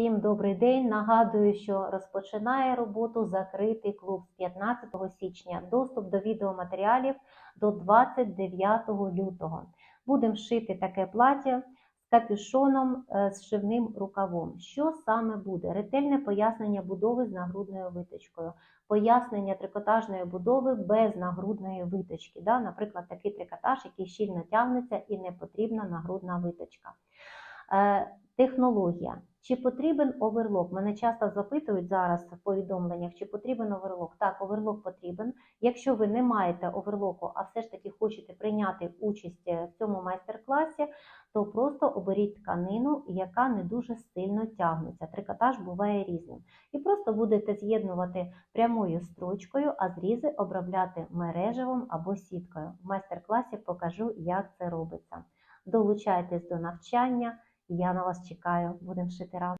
Всім добрий день. Нагадую, що розпочинає роботу закритий клуб з 15 січня. Доступ до відеоматеріалів до 29 лютого. Будемо шити таке плаття з капюшоном е, з шивним рукавом. Що саме буде? Ретельне пояснення будови з нагрудною виточкою, пояснення трикотажної будови без нагрудної виточки. Да? Наприклад, такий трикотаж, який щільно тягнеться і не потрібна нагрудна виточка. Е, Технологія. Чи потрібен оверлок? Мене часто запитують зараз в повідомленнях, чи потрібен оверлок. Так, оверлок потрібен. Якщо ви не маєте оверлоку, а все ж таки хочете прийняти участь в цьому майстер-класі, то просто оберіть тканину, яка не дуже сильно тягнеться. Трикотаж буває різним. І просто будете з'єднувати прямою строчкою, а зрізи обробляти мережевим або сіткою. В майстер-класі покажу, як це робиться. Долучайтесь до навчання. Я на вас чекаю, будемо шити разом.